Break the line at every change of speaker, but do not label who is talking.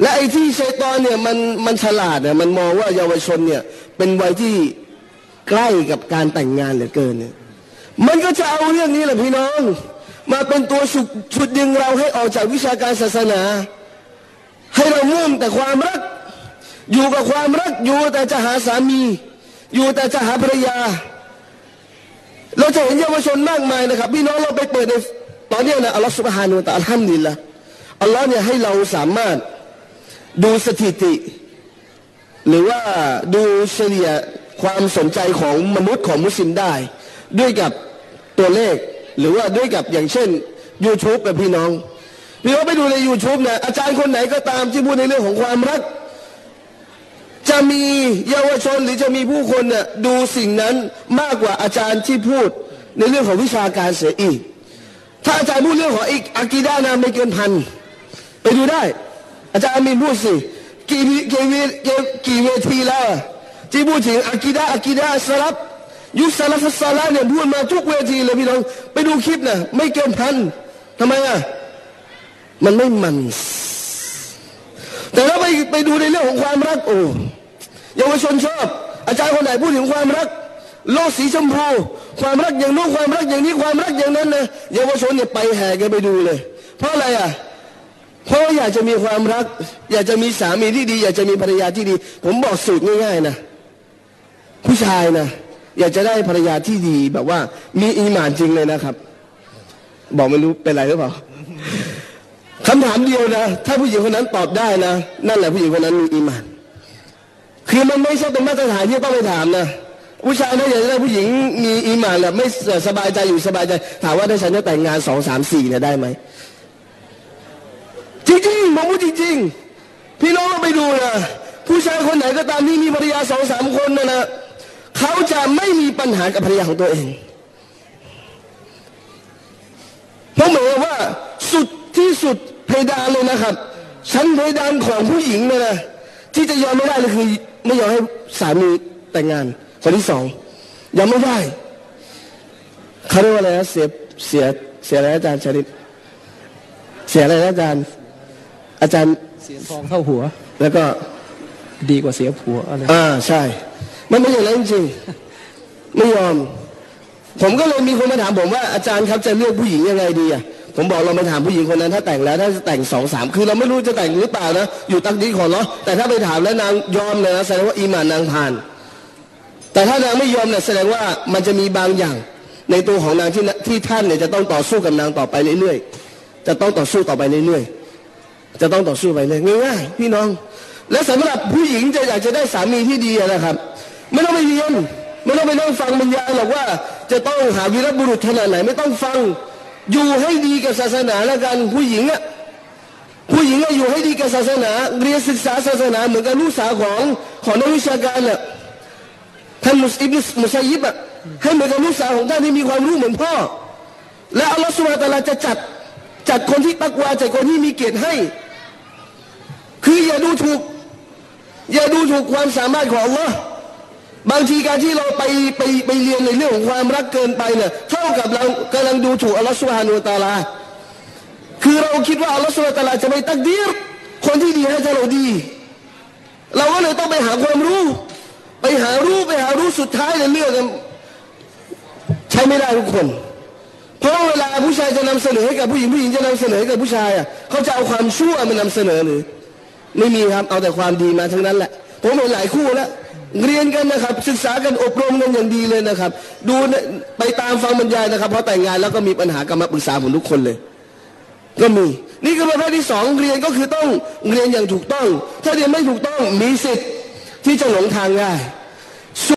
และไอ้ที่ชัยตอนเนี่ยมันมันฉลาดเนี่ยมันมองว่าเยาวชนเนี่ยเป็นวัยที่ใกล้กับการแต่งงานเหลือเกินเนี่ยมันก็จะเอาเรื่องนี้แหละพี่น้อง มาเป็นตัวฉุดฉุดดึงเราให้ออกจากวิชาการศาสนา ให้เรามุ่งแต่ความรัก อยู่กับความรักอยู่แต่จะหาสามี อยู่แต่จะหาภรรยา เราจะเห็นเยาวชนมากมายนะครับ พี่น้องเราไปเปิดในตอนนี้นะอัลลอฮฺสุบฮานุตะอัลฮัมดุลิลละอัลลอฮ์เนี่ยให้เราสามารถ ดูสถิติ หรือว่าดูเฉลี่ยความสนใจของมนุษย์ของมุสลิมได้ ด้วยกับตัวเลข หรือว่าด้วยกับอย่างเช่น YouTube กับพี่น้องพี่น้องไปดูใน YouTube นะอาจารย์คนไหนก็ตามที่พูดในเรื่องของความรัก จะมีเยาวชนหรือจะมีผู้คนน่ะดูสิ่งนั้นมากกว่าอาจารย์ที่พูดในเรื่องของวิชาการเสียอีก ถ้าอาจารย์พูดเรื่องของอีกอากีดานาไม่เกินพันไปดูได้ อาจารย์อามีนพูดสิกี่กี่วิกี่เวทีแล้วที่พูดถึงอากีดาอากีดาสลับยุคสลับสลับเนี่ยพูดมาทุกเวทีเลยพี่น้องไปดูคลิปนะไม่เกินพันทำไมอะมันไม่มันแต่ถ้าไปไปดูในเรื่องของความรักโอ้เยาวชนชอบ อาจารย์คนไหนพูดถึงความรัก โลกสีชมพูความรักอย่างนู้นความรักอย่างนี้ความรักอย่างนั้นนะเยาวชนเนี่ยไปแห่กันไปดูเลย เพราะอะไรอะ เพราะอยากจะมีความรัก อยากจะมีสามีที่ดี อยากจะมีภรรยาที่ดี ผมบอกสูตรง่ายๆนะผู้ชายนะอยากจะได้ภรรยาที่ดีแบบว่า มีอีหมานจริงเลยนะครับ บอกไม่รู้เป็นไรหรือเปล่าคำถามเดียวนะ ถ้าผู้หญิงคนนั้นตอบได้นะ นั่นแหละผู้หญิงคนนั้นมีอีหมานคือมันไม่ใช่เป็นมาตรฐานที่ต้องไปถามนะผู้ชายนะอยากจะได้ผู้หญิงมีอีหมานแหละไม่สบายใจอยู่สบายใจ ถามว่าถ้าฉันจะแต่งงานสองสามสี่เนี่ยได้ไหม จริงผมพูดจริงๆ พี่น้องเราไปดูนะผู้ชายคนไหนก็ตามที่มีภรรยาสองสามคนนะนะเขาจะไม่มีปัญหากับภรรยาของตัวเองเพราะเหมือนว่าสุดที่สุดเพดานเลยนะครับชั้นเพดานของผู้หญิงเนี่ยนะที่จะยอมไม่ได้เลยคือไม่ยอมให้สามีแต่งงานคนที่สองยอมไม่ได้เขาเรียกว่าอะไรนะเสียเสียเสียอะไรอาจารย์ชริตเสียอะไรนะอาจารย์ อาจารย์
เสียทองเท่าหัว
แล้วก็
ดีกว่าเสียผัวอะไร
อ่าใช่ มันไม่อย่างนั้นจริงๆไม่ยอม ผมก็เลยมีคนมาถามผมว่าอาจารย์ครับจะเลือกผู้หญิงยังไงดีอะผมบอกเราไปถามผู้หญิงคนนั้นถ้าแต่งแล้วถ้าจะแต่งสองสามคือเราไม่รู้จะแต่งหรือเปล่านะอยู่ตั้งนี้ของเนาะแต่ถ้าไปถามแล้วนางยอมเลยนะแสดงว่าอีหมานนางผ่าน แต่ถ้านางไม่ยอมเนี่ยแสดงว่ามันจะมีบางอย่าง ในตัวของนางที่ที่ท่านเนี่ยจะต้องต่อสู้กับนางต่อไปเรื่อยๆจะต้องต่อสู้ต่อไปเรื่อยๆ จะต้องต่อสู้ไปเลยง่ายๆพี่น้อง และสำหรับผู้หญิงจะอยากจะได้สามีที่ดีนะครับ ไม่ต้องไปเรียนไม่ต้องไปนั่งฟังบรรยายหรอกว่า จะต้องหาวีรบุรุษขนาดไหน ไม่ต้องฟัง อยู่ให้ดีกับศาสนาแล้วกันผู้หญิงอะผู้หญิงอะอยู่ให้ดีกับศาสนา เรียนศึกษาศาสนาเหมือนกับลูกสาวของของนักวิชาการอะท่านมุสอิบมุสัยยิบอะให้เหมือนกับลูกสาวของท่านที่มีความรู้เหมือนพ่อ และอัลลอฮฺสุบฮฺตะลาจะจัดจัดคนที่ตักวาจัดคนที่มีเกียรติให้ คืออย่าดูถูก อย่าดูถูกความสามารถของอัลลอฮ์บางทีการที่เราไปไปไปเรียนในเรื่องของความรักเกินไปเนี่ยเท่ากับเรากำลังดูถูกอัลลอฮฺสุฮานุตาลา คือเราคิดว่าอัลลอฮฺสุฮานุตาลาจะไม่ตักดีรคนที่ดีให้เราดี เราก็เลยต้องไปหาความรู้ ไปหารู้ไปหารู้สุดท้ายในเรื่องกันใช้ไม่ได้ทุกคน เพราะเวลาผู้ชายจะนำเสนอให้กับผู้หญิงผู้หญิงจะนำเสนอให้กับผู้ชายอะเขาจะเอาความชั่วมานำเสนอหรือ ไม่มีครับเอาแต่ความดีมาทั้งนั้นแหละ ผมเห็นหลายคู่แล้วเรียนกันนะครับ ศึกษากันอบรมกันอย่างดีเลยนะครับ ดูไปตามฟังบรรยายนะครับพอแต่งงานแล้วก็มีปัญหากันมาปรึกษาผมทุกคนเลย ก็มี นี่คือประเภทที่สองเรียนก็คือต้องเรียนอย่างถูกต้อง ถ้าเรียนไม่ถูกต้องมีสิทธิ์ที่จะหลงทางได้